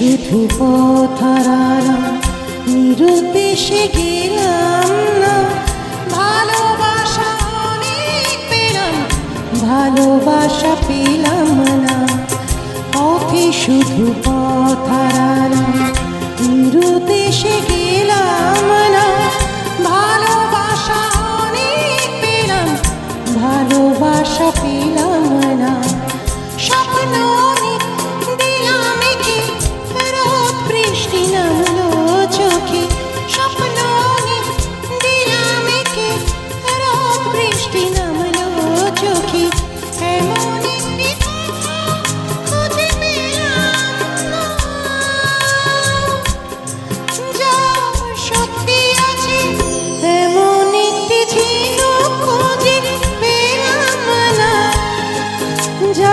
শুধু পথহারালাম নিরুদ্দেশে গেলাম না। ভালোবাসা অনেক পেলাম, ভালোবাসা পেলাম না। পথে শুধু পথহারালাম নিরুদ্দেশে গেলাম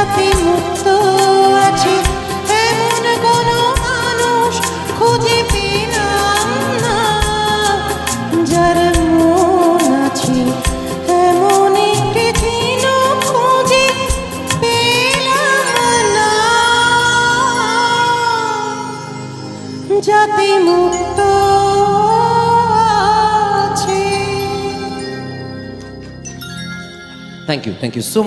যাতে মুক্ত এমন কোন মানুষ খুঁজে না। যার মন আছে খুঁজে পেলাম না। যাতে মুক্ত আছে। Thank you thank you so